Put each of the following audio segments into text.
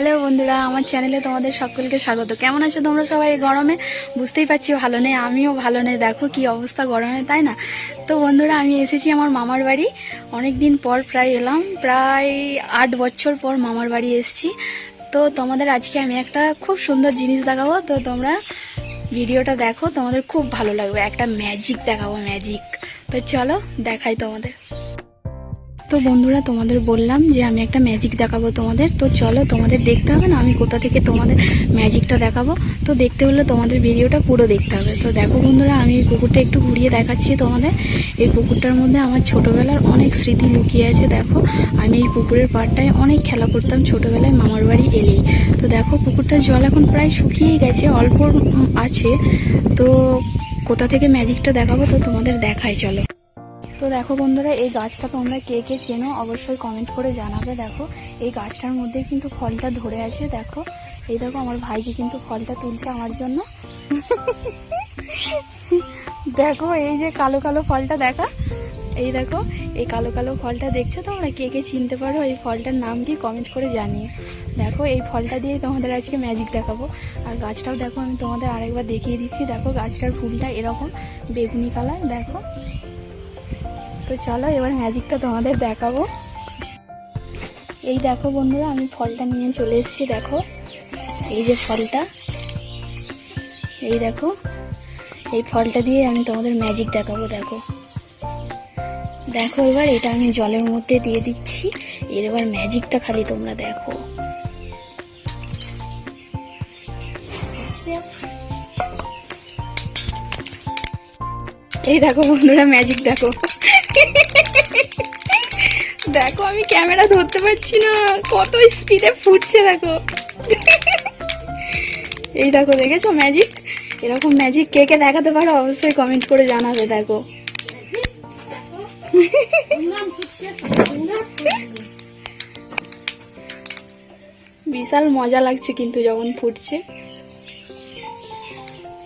Hello বন্ধুরা, আমার চ্যানেলে তোমাদের সকলকে স্বাগত। কেমন আছো তোমরা সবাই? গরমে বুঝতেই পারছি ভালো নেই, আমিও ভালো নেই। দেখো কি অবস্থা গরমে, তাই না? তো বন্ধুরা, আমি এসেছি আমার মামার বাড়ি। অনেক দিন পর প্রায় এলাম, প্রায় আট বছর পর মামার বাড়ি এসেছি। তো তোমাদের আজকে আমি একটা খুব সুন্দর জিনিস দেখাবো। তো তোমরা ভিডিওটা দেখো, তোমাদের খুব ভালো লাগবে। একটা ম্যাজিক দেখাবো, ম্যাজিক। তো চলো, দেখাই তোমাদের। তো বন্ধুরা, তোমাদের বললাম যে আমি একটা ম্যাজিক দেখাবো তোমাদের। তো চলো তোমাদের দেখতে হবে না, আমি কোথা থেকে তোমাদের ম্যাজিকটা দেখাবো। তো দেখতে হলে তোমাদের ভিডিওটা পুরো দেখতে হবে। তো দেখো বন্ধুরা, আমি এই পুকুরটা একটু ঘুরিয়ে দেখাচ্ছি তোমাদের। এই পুকুরটার মধ্যে আমার ছোটোবেলার অনেক স্মৃতি লুকিয়ে আছে, দেখো। আমি এই পুকুরের পাড়টায় অনেক খেলা করতাম ছোটোবেলায়, মামার বাড়ি এলেই। তো দেখো পুকুরটার জল এখন প্রায় শুকিয়ে গেছে, অল্প আছে। তো কোথা থেকে ম্যাজিকটা দেখাবো তো তোমাদের দেখাই, চলো। তো দেখো বন্ধুরা, এই গাছটা তোমরা কে কে চেনো অবশ্যই কমেন্ট করে জানাবে। দেখো, এই গাছটার মধ্যে কিন্তু ফলটা ধরে আছে, দেখো। এই দেখো, আমার ভাইজি কিন্তু ফলটা তুলছে আমার জন্য। দেখো, এই যে কালো কালো ফলটা দেখা। এই দেখো, এই কালো কালো ফলটা দেখছ তোমরা? কে কে চিনতে পারো এই ফলটার নাম কি? কমেন্ট করে জানিয়ে দেখো, এই ফলটা দিয়ে তোমাদের আজকে ম্যাজিক দেখাবো। আর গাছটাও দেখো, আমি তোমাদের আরেকবার দেখিয়ে দিচ্ছি। দেখো, গাছটার ফুলটা এরকম বেগুনি কালার দেখো। তো চলো, এবার ম্যাজিকটা তোমাদের দেখাবো। এই দেখো বন্ধুরা, আমি ফলটা নিয়ে চলে এসেছি, দেখো। এই যে ফলটা, এই দেখো। এই ফলটা দিয়ে আমি তোমাদের ম্যাজিক দেখাবো, দেখো। দেখো এবার, এটা আমি জলের মধ্যে দিয়ে দিচ্ছি। এর এবার ম্যাজিকটা খালি তোমরা দেখো। এই দেখো বন্ধুরা ম্যাজিক দেখো। দেখো, আমি ক্যামেরা ধরতে পারছি না। কত স্পিডে ফুটছে, দেখো। এই দেখো, দেখেছ ম্যাজিক এরকম ম্যাজিক কে কে দেখাতে পারো, অবশ্যই কমেন্ট করে জানাবে, দেখো। বিশাল মজা লাগছে কিন্তু যখন ফুটছে।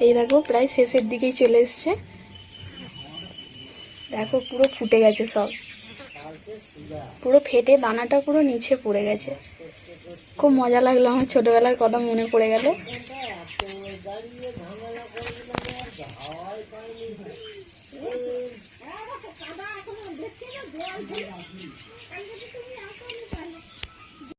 এই দেখো, প্রায় শেষের দিকেই চলে এসছে। দেখো পুরো ফুটে গেছে সব। পুরো ফেটে দানাটা পুরো নিচে পড়ে গেছে। খুব মজা লাগল, আমার ছোটবেলার কথা মনে পড়ে গেল।